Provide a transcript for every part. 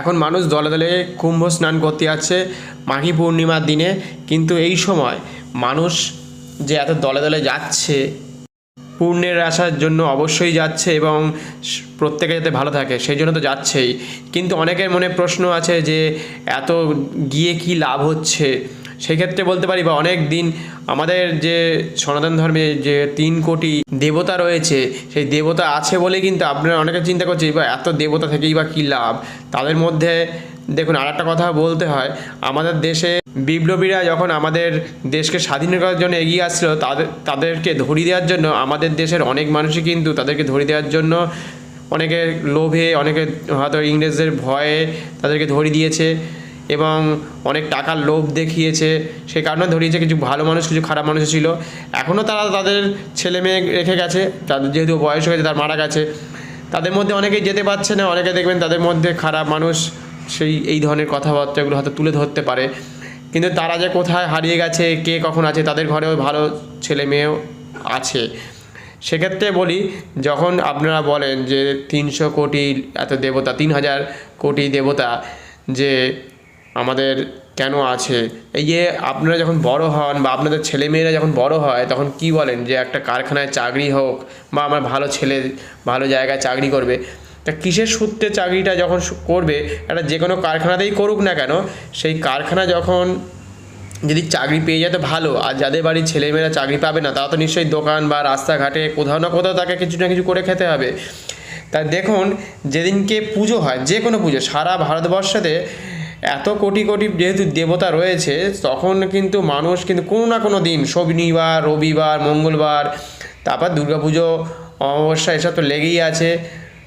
এখন মানুষ দলে দলে কুম্ভ স্নান করতে যাচ্ছে মাঘি পূর্ণিমার দিনে। কিন্তু এই সময় মানুষ যে এত দলে দলে যাচ্ছে, পূর্ণের আসার জন্য অবশ্যই যাচ্ছে এবং প্রত্যেকে যাতে ভালো থাকে, সেই জন্য তো যাচ্ছেই। কিন্তু অনেকের মনে প্রশ্ন আছে যে এত গিয়ে কি লাভ হচ্ছে? সেক্ষেত্রে বলতে পারি বা অনেক দিন আমাদের যে সনাতন ধর্মে যে তিন কোটি দেবতা রয়েছে, সেই দেবতা আছে বলে কিন্তু আপনারা অনেকে চিন্তা করছে বা এত দেবতা থেকেই বা কী লাভ? তাদের মধ্যে দেখুন আর একটা কথা বলতে হয়, আমাদের দেশে বিপ্লবীরা যখন আমাদের দেশকে স্বাধীন করার জন্য এগিয়ে আসছিল তাদের, তাদেরকে ধরিয়ে দেওয়ার জন্য, আমাদের দেশের অনেক মানুষই কিন্তু তাদেরকে ধরিয়ে দেওয়ার জন্য অনেকে লোভে, অনেকে হয়তো ইংরেজদের ভয়ে তাদেরকে ধরিয়ে দিয়েছে। এবং অনেক টাকার লোভ দেখিয়েছে। সে কারণে ধরিয়েছে কিছু ভালো মানুষ, কিছু খারাপ মানুষ ছিল। এখনও তারা তাদের ছেলে মেয়ে রেখে গেছে। তাদের যেহেতু বয়স হয়েছে, তার মারা গেছে। তাদের মধ্যে অনেকেই যেতে পারছে না। অনেকে দেখবেন তাদের মধ্যে খারাপ মানুষ সেই, এই ধরনের কথাবার্তাগুলো হয়তো তুলে ধরতে পারে। কিন্তু তারা যে কোথায় হারিয়ে গেছে, কে কখন আছে, তাদের ঘরেও ভালো ছেলে মেয়েও আছে। সেক্ষেত্রে বলি, যখন আপনারা বলেন যে তিনশো কোটি এত দেবতা, তিন হাজার কোটি দেবতা যে আমাদের কেন আছে? এই যে আপনারা যখন বড় হন বা আপনাদের ছেলেমেয়েরা যখন বড় হয়, তখন কি বলেন যে একটা কারখানায় চাকরি হোক বা আমার ভালো ছেলে ভালো জায়গায় চাকরি করবে, তা কিসের সূত্রে চাকরিটা যখন করবে একটা যে কোনো কারখানাতেই করুক না কেন, সেই কারখানা যখন যদি চাকরি পেয়ে যায় তো ভালো, আর যাদের বাড়ির ছেলেমেয়েরা চাকরি পাবে না, তারা তো নিশ্চয়ই দোকান বা রাস্তাঘাটে কোথাও না কোথাও তাকে কিছু না কিছু করে খেতে হবে। তা দেখুন, যেদিনকে পুজো হয়, যে কোনো পুজো, সারা ভারতবর্ষতে এত কোটি কোটি যেহেতু দেবতা রয়েছে, তখন কিন্তু মানুষ কিন্তু কোনো না কোনো দিন শনিবার, রবিবার, মঙ্গলবার, তারপর দুর্গাপুজো, অমাবস্যা এসব তো লেগেই আছে,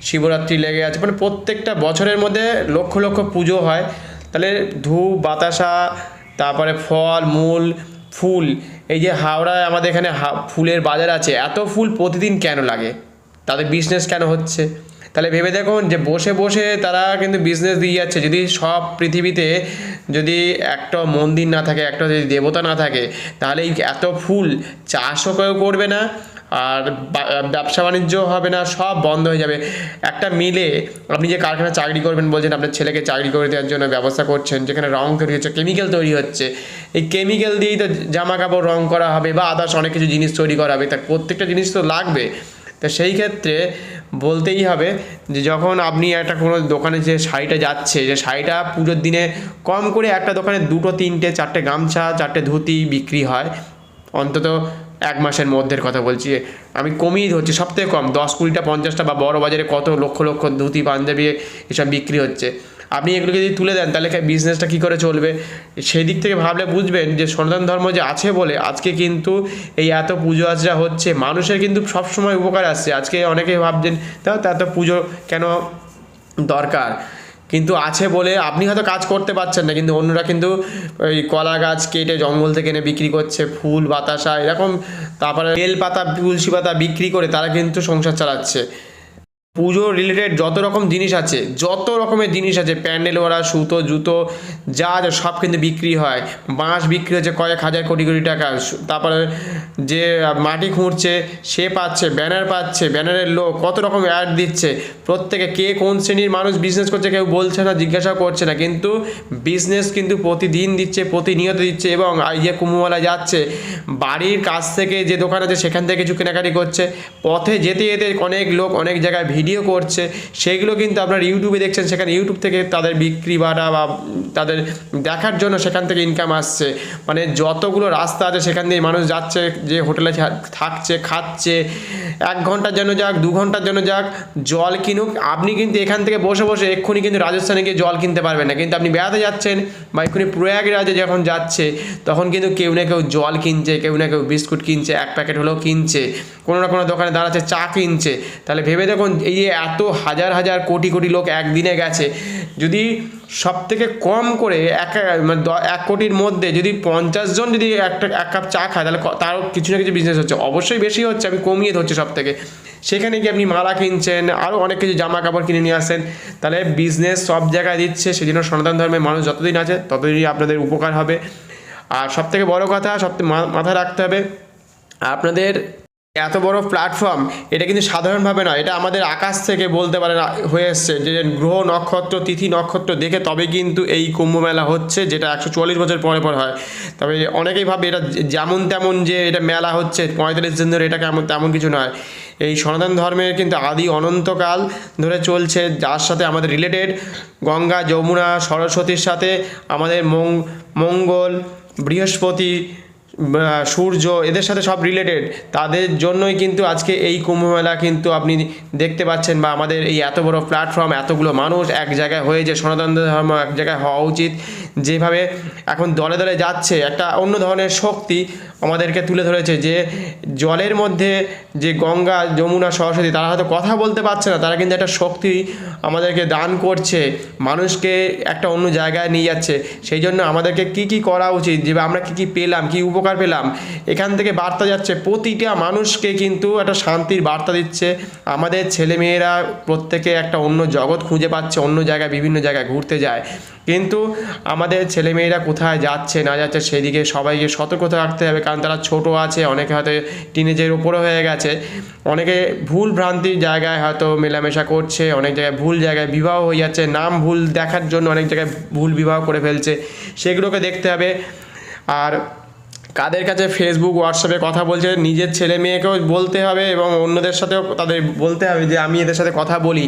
শিবরাত্রি লেগে আছে মানে প্রত্যেকটা বছরের মধ্যে লক্ষ লক্ষ পুজো হয়। তাহলে ধূপ, বাতাসা, তারপরে ফল, মূল, ফুল, এই যে হাওড়ায় আমাদের এখানে ফুলের বাজার আছে, এত ফুল প্রতিদিন কেন লাগে? তাদের বিজনেস কেন হচ্ছে? তাহলে ভেবে দেখুন যে বসে বসে তারা কিন্তু বিজনেস দিয়ে যাচ্ছে। যদি সব পৃথিবীতে যদি একটা মন্দির না থাকে, একটা যদি দেবতা না থাকে, তাহলে এত ফুল চাষও কেউ করবে না, আর ব্যবসা বাণিজ্য হবে না, সব বন্ধ হয়ে যাবে। একটা মিলে আপনি যে কারখানা চাকরি করবেন বলছেন, আপনার ছেলেকে চাকরি করে দেওয়ার জন্য ব্যবস্থা করছেন, যেখানে রং তৈরি হচ্ছে কেমিক্যাল তৈরি হচ্ছে, এই কেমিক্যাল দিয়েই তো জামা কাপড় রং করা হবে বা আদার্স অনেক কিছু জিনিস তৈরি করা হবে। তা প্রত্যেকটা জিনিস তো লাগবে। তা সেই ক্ষেত্রে বলতেই হবে যে যখন আপনি একটা কোনো দোকানে যে শাড়িটা যাচ্ছে, যে শাড়িটা পুজোর দিনে কম করে একটা দোকানে দুটো, তিনটে, চারটে গামছা, চারটে ধুতি বিক্রি হয়, অন্তত এক মাসের মধ্যের কথা বলছি। আমি কমিয়ে ধরছি সব থেকে কম, দশ কুড়িটা, পঞ্চাশটা বা বড় বাজারে কত লক্ষ লক্ষ ধুতি, পাঞ্জাবি এসব বিক্রি হচ্ছে। আপনি এগুলোকে যদি তুলে দেন, তাহলে বিজনেসটা কী করে চলবে? সেই দিক থেকে ভাবলে বুঝবেন যে সনাতন ধর্ম যে আছে বলে, আজকে কিন্তু এই এত পুজো আচরা হচ্ছে, মানুষের কিন্তু সবসময় উপকার আসছে। আজকে অনেকে ভাবছেন তাও এত পুজো কেন দরকার? কিন্তু আছে বলে আপনি হয়তো কাজ করতে পারছেন না, কিন্তু অন্যরা কিন্তু ওই কলা গাছ কেটে জঙ্গল থেকে এনে বিক্রি করছে, ফুল, বাতাসা, এরকম, তারপরে বেল পাতা তুলসী পাতা বিক্রি করে তারা কিন্তু সংসার চালাচ্ছে। পুজো রিলেটেড যত রকম জিনিস আছে, যত রকমের জিনিস আছে, প্যান্ডেল ওরা, সুতো, জুতো, যা যা সব কিন্তু বিক্রি হয়। বাঁশ বিক্রি হচ্ছে কয়েক হাজার কোটি কোটি টাকা। তারপরে যে মাটি খুঁড়ছে, সে পাচ্ছে, ব্যানার পাচ্ছে, ব্যানারের লোক কত রকম অ্যাড দিচ্ছে। প্রত্যেকে কে কোন শ্রেণির মানুষ বিজনেস করছে কেউ বলছে না জিজ্ঞাসা করছে না। কিন্তু বিজনেস কিন্তু প্রতিদিন দিচ্ছে, প্রতিনিয়ত দিচ্ছে এবং যে কুমুওয়ালা যাচ্ছে। বাড়ির কাছ থেকে যে দোকান আছে, সেখান থেকে কিছু কেনাকাটি করছে। পথে যেতে যেতে অনেক লোক অনেক জায়গায় ভিডিও করছে, সেগুলো কিন্তু আপনার ইউটিউবে দেখছেন, সেখানে ইউটিউব থেকে তাদের বিক্রি বাড়া বা তাদের দেখার জন্য সেখান থেকে ইনকাম আসছে। মানে যতগুলো রাস্তা আছে, সেখান দিয়ে মানুষ যাচ্ছে, যে হোটেলে থাকছে, খাচ্ছে, এক ঘণ্টার জন্য যাক, দু ঘণ্টার জন্য যাক, জল কিনুক, আপনি কিন্তু এখান থেকে বসে বসে এক্ষুনি কিন্তু রাজস্থানে গিয়ে জল কিনতে পারবেন না। কিন্তু আপনি বেড়াতে যাচ্ছেন বা এক্ষুনি প্রয়াগরাজে যখন যাচ্ছে, তখন কিন্তু কেউ না কেউ জল কিনছে, কেউ না কেউ বিস্কুট কিনছে, এক প্যাকেট হলেও কিনছে, কোনো না কোনো দোকানে দাঁড়াচ্ছে, চা কিনছে। তাহলে ভেবে দেখুন, এই যে এত হাজার হাজার কোটি কোটি লোক একদিনে গেছে। যদি সব থেকে কম করে এক মানে এক কোটির মধ্যে যদি পঞ্চাশ জন যদি একটা, এক কাপ চা খায়, তাহলে তারও কিছু না কিছু বিজনেস হচ্ছে। অবশ্যই বেশি হচ্ছে, আমি কমিয়ে ধরছি সব থেকে সেখানে গিয়ে আপনি মালা কিনছেন, আরও অনেক কিছু জামা কাপড় কিনে নিয়ে আসেন। তাহলে বিজনেস সব জায়গায় দিচ্ছে সেই জন্য সনাতন ধর্মের মানুষ যতদিন আছে, ততদিনই আপনাদের উপকার হবে। আর সব থেকে বড় কথা সব মাথায় রাখতে হবে, আপনাদের এত বড় প্ল্যাটফর্ম এটা কিন্তু সাধারণভাবে নয়, এটা আমাদের আকাশ থেকে বলতে পারেন আ- হয়ে এসছে। যে গ্রহ, নক্ষত্র, তিথি, নক্ষত্র দেখে তবে কিন্তু এই কুম্ভ মেলা হচ্ছে, যেটা একশো চুয়াল্লিশ বছর পরে পর হয়। তবে অনেকেই ভাবে এটা যেমন তেমন যে এটা মেলা হচ্ছে, পঁয়তাল্লিশ দিন ধরে এটা কেমন তেমন কিছু নয়। এই সনাতন ধর্মের কিন্তু আদি অনন্তকাল ধরে চলছে, যার সাথে আমাদের রিলেটেড গঙ্গা, যমুনা, সরস্বতীর সাথে আমাদের মঙ্গল, বৃহস্পতি সূর্য এদের সাথে সব রিলেটেড তাদের জন্যই কিন্তু আজকে এই কুম্ভমেলা কিন্তু আপনি দেখতে পাচ্ছেন বা আমাদের এই এত বড় প্ল্যাটফর্ম এতগুলো মানুষ এক জায়গায় হয়ে যে সনাতন ধর্ম এক জায়গায় হওয়া উচিত। যেভাবে এখন দলে দলে যাচ্ছে, একটা অন্য ধরনের শক্তি আমাদেরকে তুলে ধরেছে যে জলের মধ্যে যে গঙ্গা, যমুনা, সরস্বতী, তারা হয়তো কথা বলতে পারছে না, তারা কিন্তু একটা শক্তি আমাদেরকে দান করছে, মানুষকে একটা অন্য জায়গায় নিয়ে যাচ্ছে। সেই জন্য আমাদেরকে কি কি করা উচিত, যে আমরা কি কি পেলাম, কি উপকার পেলাম। এখান থেকে বার্তা যাচ্ছে, প্রতিটা মানুষকে কিন্তু একটা শান্তির বার্তা দিচ্ছে। আমাদের ছেলেমেয়েরা প্রত্যেকে একটা অন্য জগৎ খুঁজে পাচ্ছে, অন্য জায়গায়, বিভিন্ন জায়গায় ঘুরতে যায়। কিন্তু আমাদের ছেলেমেয়েরা কোথায় যাচ্ছে, না যাচ্ছে, সেদিকে সবাইকে সতর্ক থাকতে হবে। কারণ তারা ছোট আছে, অনেকে হয়তো টিনেজের উপরে হয়ে গেছে। অনেকে ভুল ভ্রান্তির জায়গায় হয়তো মেলামেশা করছে, অনেক জায়গায় ভুল জায়গায় বিবাহ হয়ে যাচ্ছে, নাম ভুল দেখার জন্য অনেক জায়গায় ভুল বিবাহ করে ফেলছে। সেগুলোকে দেখতে হবে। আর কাদের কাছে ফেসবুক হোয়াটসঅ্যাপে কথা বলছে, নিজের ছেলে মেয়েকেও বলতে হবে এবং অন্যদের সাথেও তাদের বলতে হবে যে আমি এদের সাথে কথা বলি।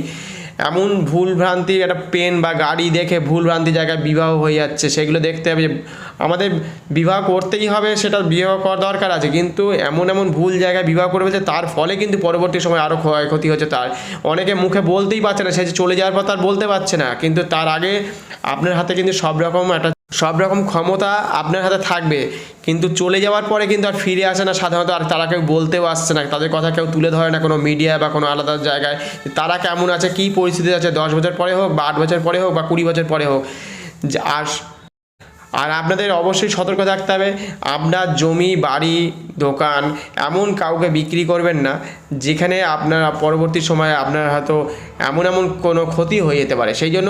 এমন ভুল ভ্রান্তি একটা পেন বা গাড়ি দেখে ভুল ভ্রান্তি জায়গায় বিবাহ হয়ে যাচ্ছে, সেগুলো দেখতে হবে যে আমাদের বিবাহ করতেই হবে, সেটা বিবাহ করার দরকার আছে, কিন্তু এমন এমন ভুল জায়গায় বিবাহ করে ফেলছে, তার ফলে কিন্তু পরবর্তী সময় আরও ক্ষয়ক্ষতি হচ্ছে তার। অনেকে মুখে বলতেই পারছে না, সে চলে যাওয়ার পর তার বলতে পারছে না, কিন্তু তার আগে আপনার হাতে কিন্তু সব রকম একটা সব রকম ক্ষমতা আপনার হাতে থাকবে, কিন্তু চলে যাওয়ার পরে কিন্তু আর ফিরে আসে না সাধারণত, আর তারা কেউ বলতেও আসছে না। তাদের কথা কেউ তুলে ধরে না কোনো মিডিয়া বা কোনো আলাদা জায়গায়। তারা কেমন আছে, কী পরিস্থিতি আছে, দশ বছর পরে হোক বা আট বছর পরে হোক বা কুড়ি বছর পরে হোক। আর আর আপনাদের অবশ্যই সতর্ক থাকতে হবে। আপনার জমি, বাড়ি, দোকান এমন কাউকে বিক্রি করবেন না, যেখানে আপনার পরবর্তী সময়ে আপনার হয়তো এমন এমন কোনো ক্ষতি হয়ে যেতে পারে। সেই জন্য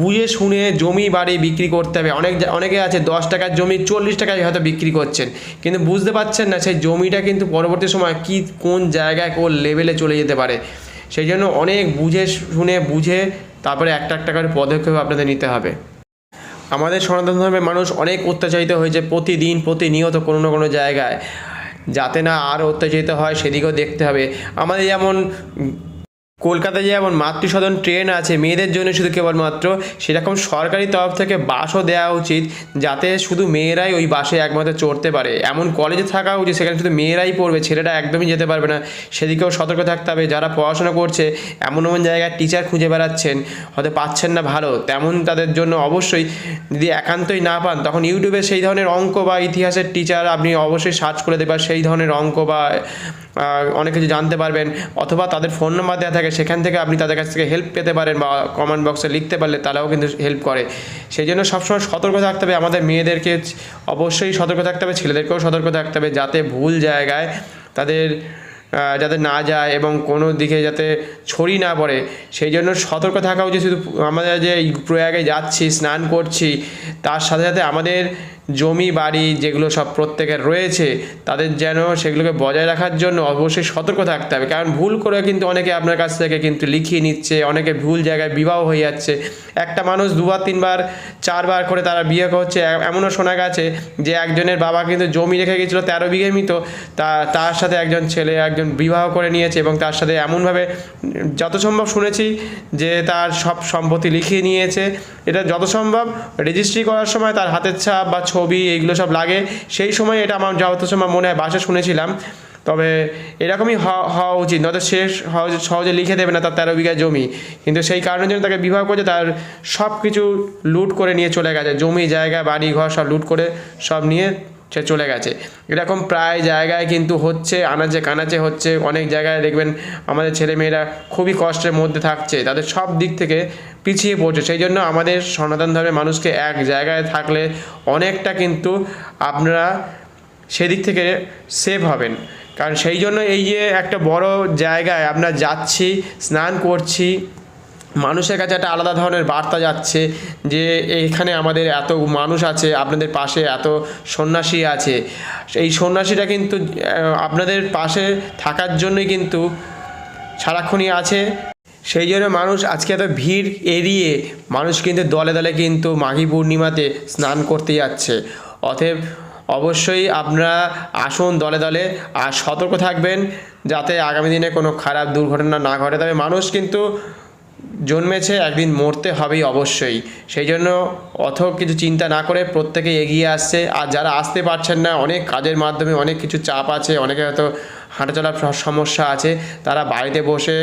বুঝে শুনে জমি, বাড়ি বিক্রি করতে হবে। অনেক অনেকে আছে দশ টাকার জমি, চল্লিশ টাকায় হয়তো বিক্রি করছেন। কিন্তু বুঝতে পারছেন না সেই জমিটা কিন্তু পরবর্তী সময় কি, কোন জায়গায়, কোন লেভেলে চলে যেতে পারে। সেই জন্য অনেক বুঝে শুনে বুঝে তারপরে একটা একটা করে পদক্ষেপ আপনাদের নিতে হবে। আমাদের সনাতন ধর্মের মানুষ অনেক অত্যাচারিত হয়েছে প্রতিদিন, প্রতিনিয়ত কোনো না কোনো জায়গায়। যাতে না আর অত্যাচারিত হয়, সেদিকেও দেখতে হবে। আমাদের যেমন কলকাতায় যেমন মাতৃসদন ট্রেন আছে, মেয়েদের জন্য শুধু কেবলমাত্র সেরকম সরকারি তরফ থেকে বাসও দেওয়া উচিত, যাতে শুধু মেয়েরাই ওই বাসে একমাত্র চড়তে পারে। এমন কলেজে থাকা উচিত, সেখানে শুধু মেয়েরাই পড়বে, ছেলেরা একদমই যেতে পারবে না। সেদিকেও সতর্ক থাকতে হবে, যারা পড়াশোনা করছে, এমন এমন জায়গায় টিচার খুঁজে বেড়াচ্ছেন, হয়তো পাচ্ছেন না ভালো, তেমন তাদের জন্য অবশ্যই যদি একান্তই না পান, তখন ইউটিউবে সেই ধরনের অঙ্ক বা ইতিহাসের টিচার আপনি অবশ্যই সার্চ করে দেবেন সেই ধরনের অঙ্ক বা অনেক কিছু জানতে পারবেন, অথবা তাদের ফোন নাম্বার দেওয়া থাকে, সেখান থেকে আপনি তাদের কাছ থেকে হেল্প পেতে পারেন বা কমেন্ট বক্সে লিখতে পারলে তারাও কিন্তু হেল্প করে। সেই জন্য সবসময় সতর্ক থাকতে হবে, আমাদের মেয়েদেরকে অবশ্যই সতর্ক থাকতে হবে, ছেলেদেরকেও সতর্ক থাকতে হবে, যাতে ভুল জায়গায় তাদের যাতে না যায় এবং কোনো দিকে যাতে ছড়ি না পড়ে। সেই জন্য সতর্ক থাকা উচিত। শুধু আমাদের যে প্রয়াগে যাচ্ছি, স্নান করছি, তার সাথে সাথে আমাদের জমি, বাড়ি যেগুলো সব প্রত্যেকের রয়েছে, তাদের যেন সেগুলোকে বজায় রাখার জন্য অবশ্যই সতর্ক থাকতে হবে। কারণ ভুল করে কিন্তু অনেকে আপনার কাছ থেকে কিন্তু লিখিয়ে নিচ্ছে, অনেকে ভুল জায়গায় বিবাহ হয়ে যাচ্ছে। একটা মানুষ দুবার, তিনবার, চারবার করে তারা বিয়ে করছে। এমনও শোনা গেছে যে একজনের বাবা কিন্তু জমি রেখে গেছিল, তেরো বিঘে মতো। তা, তার সাথে একজন ছেলে, একজন বিবাহ করে নিয়েছে এবং তার সাথে এমনভাবে যত সম্ভব শুনেছি যে তার সব সম্পত্তি লিখিয়ে নিয়েছে। এটা যত সম্ভব রেজিস্ট্রি করার সময় তার হাতের ছাপ বা ছবি এইগুলো সব লাগে। সেই সময় এটা আমার যত সময় মনে হয় বাসে শুনেছিলাম। তবে এরকমই হওয়া উচিত, নয়তো সে সহজে লিখে দেবে না তার তেরো বিঘা জমি। কিন্তু সেই কারণের জন্য তাকে বিবাহ করছে তার সব কিছু লুট করে নিয়ে চলে গেছে। জমি, জায়গা বাড়ি ঘর সব লুট করে সব নিয়ে সে চলে গেছে। এরকম প্রায় জায়গায় কিন্তু হচ্ছে, আনাচে কানাচে হচ্ছে, অনেক জায়গায় দেখবেন আমাদের ছেলেমেয়েরা খুবই কষ্টের মধ্যে থাকছে, তাদের সব দিক থেকে পিছিয়ে পড়ছে। সেই জন্য আমাদের সনাতন ধর্মের মানুষকে এক জায়গায় থাকলে অনেকটা কিন্তু আপনারা সেদিক থেকে সেভ হবেন। কারণ সেই জন্য এই যে একটা বড় জায়গায় আমরা যাচ্ছি, স্নান করছি মানুষের কাছে একটা আলাদা ধরনের বার্তা যাচ্ছে যে এখানে আমাদের এত মানুষ আছে, আপনাদের পাশে এত সন্ন্যাসী আছে। এই সন্ন্যাসীটা কিন্তু আপনাদের পাশে থাকার জন্যই কিন্তু সারাক্ষণই আছে। সেই জন্য মানুষ আজকে এত ভিড় এড়িয়ে মানুষ কিন্তু দলে দলে কিন্তু মাঘী পূর্ণিমাতে স্নান করতে যাচ্ছে। অতএব অবশ্যই আপনারা আসুন দলে দলে আর সতর্ক থাকবেন যাতে আগামী দিনে কোনো খারাপ দুর্ঘটনা না ঘটে। তবে মানুষ কিন্তু জন্মেছে, একদিন মরতে হবেই অবশ্যই। সেই জন্য অত কিছু চিন্তা না করে প্রত্যেকে এগিয়ে আসছে। আর যারা আসতে পারছেন না, অনেক কাজের মাধ্যমে অনেক কিছু চাপ আছে অনেকে হয়তো হাঁটাচলার সমস্যা আছে, তারা বাড়িতে বসে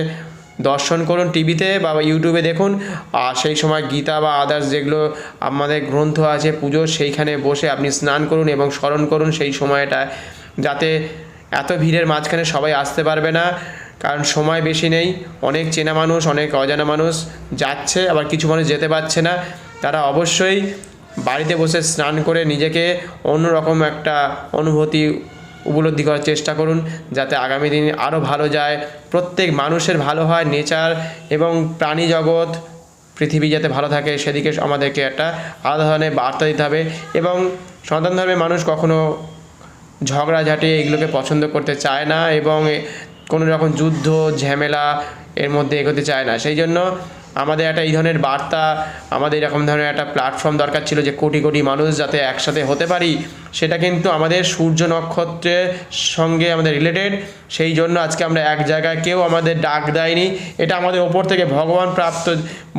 দর্শন করুন টিভিতে বা ইউটিউবে দেখুন। আর সেই সময় গীতা বা আদার্স যেগুলো আমাদের গ্রন্থ আছে, পুজো, সেইখানে বসে আপনি স্নান করুন এবং স্মরণ করুন সেই সময়টা যাতে এত ভিড়ের মাঝখানে সবাই আসতে পারবে না। কারণ সময় বেশি নেই, অনেক চেনা মানুষ, অনেক অজানা মানুষ যাচ্ছে, আবার কিছু মানুষ যেতে পারছে না। তারা অবশ্যই বাড়িতে বসে স্নান করে নিজেকে অন্যরকম একটা অনুভূতি উপলব্ধি করার চেষ্টা করুন, যাতে আগামী দিনে আরও ভালো যায়। প্রত্যেক মানুষের ভালো হয়, নেচার এবং প্রাণী জগৎ, পৃথিবী যাতে ভালো থাকে, সেদিকে আমাদেরকে একটা আলাদা ধরনের বার্তা দিতে হবে। এবং সনাতন ধর্মের মানুষ কখনো ঝগড়াঝাটি এগুলোকে পছন্দ করতে চায় না এবং কোনো রকম যুদ্ধ, ঝামেলা এর মধ্যে এগোতে চায় না। সেই জন্য আমাদের একটা এই ধরনের বার্তা, আমাদের এরকম ধরনের একটা প্ল্যাটফর্ম দরকার ছিল যে কোটি কোটি মানুষ যাতে একসাথে হতে পারি, সেটা কিন্তু আমাদের সূর্য নক্ষত্রের সঙ্গে আমাদের রিলেটেড সেই জন্য আজকে আমরা এক জায়গায় কেউ আমাদের ডাক দেয়নি। এটা আমাদের ওপর থেকে ভগবান প্রাপ্ত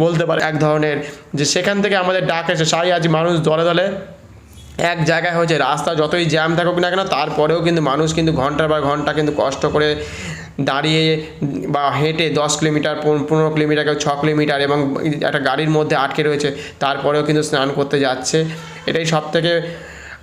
বলতে পারে এক ধরনের। যে সেখান থেকে আমাদের ডাক এসে সাই আজ মানুষ দলে দলে এক জায়গায় হয়েছে। রাস্তা যতই জ্যাম থাকুক না কেন, তারপরেও কিন্তু মানুষ কিন্তু ঘণ্টার পর ঘণ্টা কিন্তু কষ্ট করে দাঁড়িয়ে বা হেঁটে দশ কিলোমিটার, পন- পনেরো কিলোমিটার কেউ ছ কিলোমিটার এবং একটা গাড়ির মধ্যে আটকে রয়েছে, তারপরেও কিন্তু স্নান করতে যাচ্ছে। এটাই সব থেকে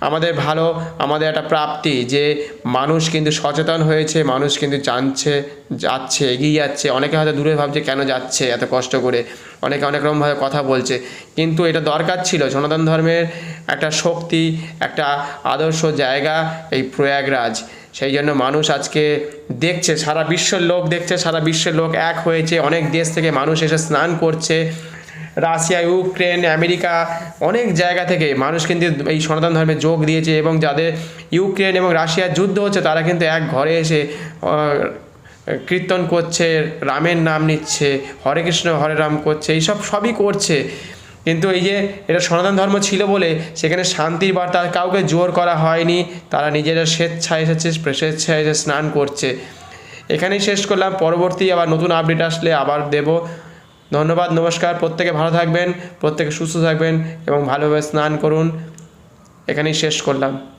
আমাদের ভালো, আমাদের একটা প্রাপ্তি যে মানুষ কিন্তু সচেতন হয়েছে, মানুষ কিন্তু জানছে, যাচ্ছে, এগিয়ে যাচ্ছে। অনেকে হয়তো দূরে ভাবছে, কেন যাচ্ছে এত কষ্ট করে? অনেকে অনেক রকমভাবে কথা বলছে। কিন্তু এটা দরকার ছিল, সনাতন ধর্মের একটা শক্তি, একটা আদর্শ জায়গা এই প্রয়াগরাজ। সেই জন্য মানুষ আজকে দেখছে, সারা বিশ্বের লোক দেখছে, সারা বিশ্বের লোক এক হয়েছে। অনেক দেশ থেকে মানুষ এসে স্নান করছে। রাশিয়া, ইউক্রেন, আমেরিকা, অনেক জায়গা থেকে মানুষ কিন্তু এই সনাতন ধর্মে যোগ দিয়েছে এবং যাদের ইউক্রেন এবং রাশিয়ার যুদ্ধ হচ্ছে, তারা কিন্তু এক ঘরে এসে কীর্তন করছে, রামের নাম নিচ্ছে, হরে কৃষ্ণ, হরে রাম করছে, এইসব সবই করছে। কিন্তু এই যে এটা সনাতন ধর্ম ছিল বলে সেখানে শান্তির বার্তা কাউকে জোর করা হয়নি, তারা নিজেরা স্বেচ্ছায় এসেছে, স্বেচ্ছায় এসে স্নান করছে। এখানেই শেষ করলাম, পরবর্তী আবার নতুন আপডেট আসলে আবার দেব। ধন্যবাদ, নমস্কার, প্রত্যেকে ভালো থাকবেন, প্রত্যেকে সুস্থ থাকবেন এবং ভালোভাবে স্নান করুন। এখানেই শেষ করলাম।